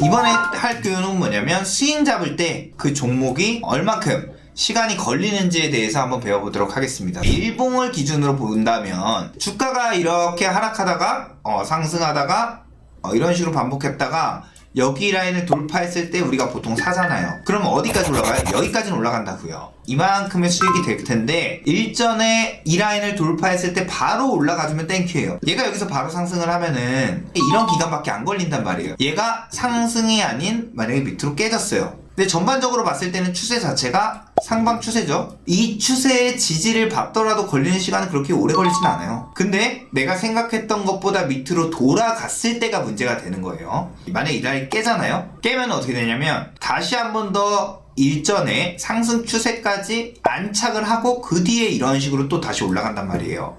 이번에 할 교훈은 뭐냐면 스윙 잡을 때 그 종목이 얼만큼 시간이 걸리는지에 대해서 한번 배워보도록 하겠습니다. 일봉을 기준으로 본다면 주가가 이렇게 하락하다가 어, 상승하다가 어, 이런 식으로 반복했다가 여기 라인을 돌파했을 때 우리가 보통 사잖아요. 그럼 어디까지 올라가요? 여기까지는 올라간다고요. 이만큼의 수익이 될 텐데 일전에 이 라인을 돌파했을 때 바로 올라가주면 땡큐예요. 얘가 여기서 바로 상승을 하면은 이런 기간밖에 안 걸린단 말이에요. 얘가 상승이 아닌 만약에 밑으로 깨졌어요. 근데 전반적으로 봤을 때는 추세 자체가 상방 추세죠. 이 추세의 지지를 받더라도 걸리는 시간은 그렇게 오래 걸리진 않아요. 근데 내가 생각했던 것보다 밑으로 돌아갔을 때가 문제가 되는 거예요. 만약에 이 라인 깨잖아요. 깨면 어떻게 되냐면 다시 한 번 더 일전에 상승 추세까지 안착을 하고 그 뒤에 이런 식으로 또 다시 올라간단 말이에요.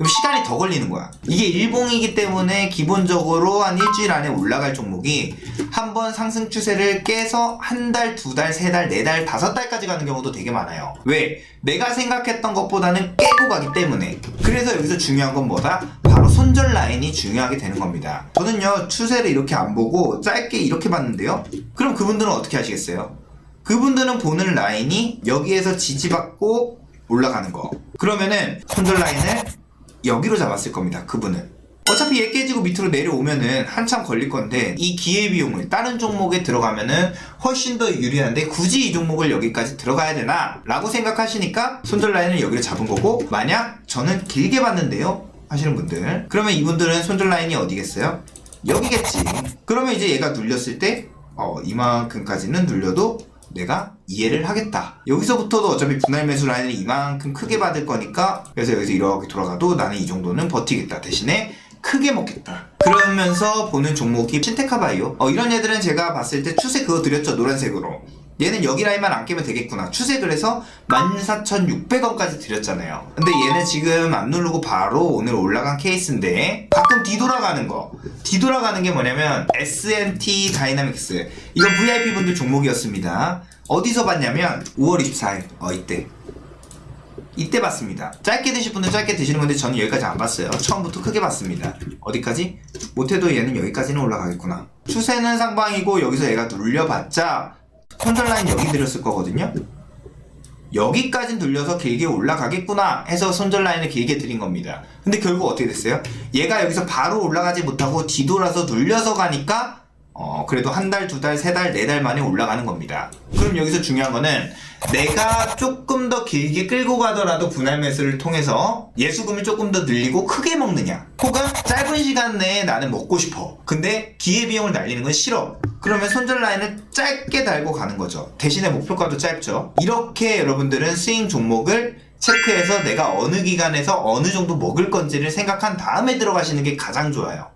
그럼 시간이 더 걸리는 거야. 이게 일봉이기 때문에 기본적으로 한 일주일 안에 올라갈 종목이 한 번 상승 추세를 깨서 한 달, 두 달, 세 달, 네 달, 다섯 달까지 가는 경우도 되게 많아요. 왜? 내가 생각했던 것보다는 깨고 가기 때문에. 그래서 여기서 중요한 건 뭐다? 바로 손절 라인이 중요하게 되는 겁니다. 저는요, 추세를 이렇게 안 보고 짧게 이렇게 봤는데요. 그럼 그분들은 어떻게 하시겠어요? 그분들은 보는 라인이 여기에서 지지받고 올라가는 거. 그러면은 손절 라인을 여기로 잡았을 겁니다. 그분은. 어차피 얘 깨지고 밑으로 내려오면은 한참 걸릴 건데 이 기회비용을 다른 종목에 들어가면은 훨씬 더 유리한데 굳이 이 종목을 여기까지 들어가야 되나? 라고 생각하시니까 손절 라인을 여기로 잡은 거고 만약 저는 길게 봤는데요 하시는 분들 그러면 이분들은 손절 라인이 어디겠어요? 여기겠지 그러면 이제 얘가 눌렸을 때 어, 이만큼까지는 눌려도 내가 이해를 하겠다. 여기서부터도 어차피 분할 매수 라인을 이만큼 크게 받을 거니까 그래서 여기서 이렇게 돌아가도 나는 이 정도는 버티겠다. 대신에 크게 먹겠다. 그러면서 보는 종목이 신테카 바이오. 어, 이런 애들은 제가 봤을 때 추세 그거 드렸죠. 노란색으로. 얘는 여기 라인만 안 깨면 되겠구나. 추세 그래서 14,600원까지 드렸잖아요. 근데 얘는 지금 안 누르고 바로 오늘 올라간 케이스인데 가끔 뒤돌아가는 거. 뒤돌아가는 게 뭐냐면 S&T 다이나믹스. 이건 VIP 분들 종목이었습니다. 어디서 봤냐면 5월 24일. 어 이때. 이때 봤습니다. 짧게 드실 분은 짧게 드시는 건데 저는 여기까지 안 봤어요. 처음부터 크게 봤습니다. 어디까지? 못해도 얘는 여기까지는 올라가겠구나. 추세는 상방이고 여기서 얘가 눌려봤자 컨트롤 라인 여기 드렸을 거거든요. 여기까진 눌려서 길게 올라가겠구나 해서 손절 라인을 길게 드린 겁니다. 근데 결국 어떻게 됐어요? 얘가 여기서 바로 올라가지 못하고 뒤돌아서 눌려서 가니까 어 그래도 한 달, 두 달, 세 달, 네 달 만에 올라가는 겁니다. 그럼 여기서 중요한 거는 내가 조금 더 길게 끌고 가더라도 분할 매수를 통해서 예수금을 조금 더 늘리고 크게 먹느냐 혹은 짧은 시간 내에 나는 먹고 싶어 근데 기회비용을 날리는 건 싫어 그러면 손절 라인을 짧게 달고 가는 거죠. 대신에 목표가도 짧죠. 이렇게 여러분들은 스윙 종목을 체크해서 내가 어느 기간에서 어느 정도 먹을 건지를 생각한 다음에 들어가시는 게 가장 좋아요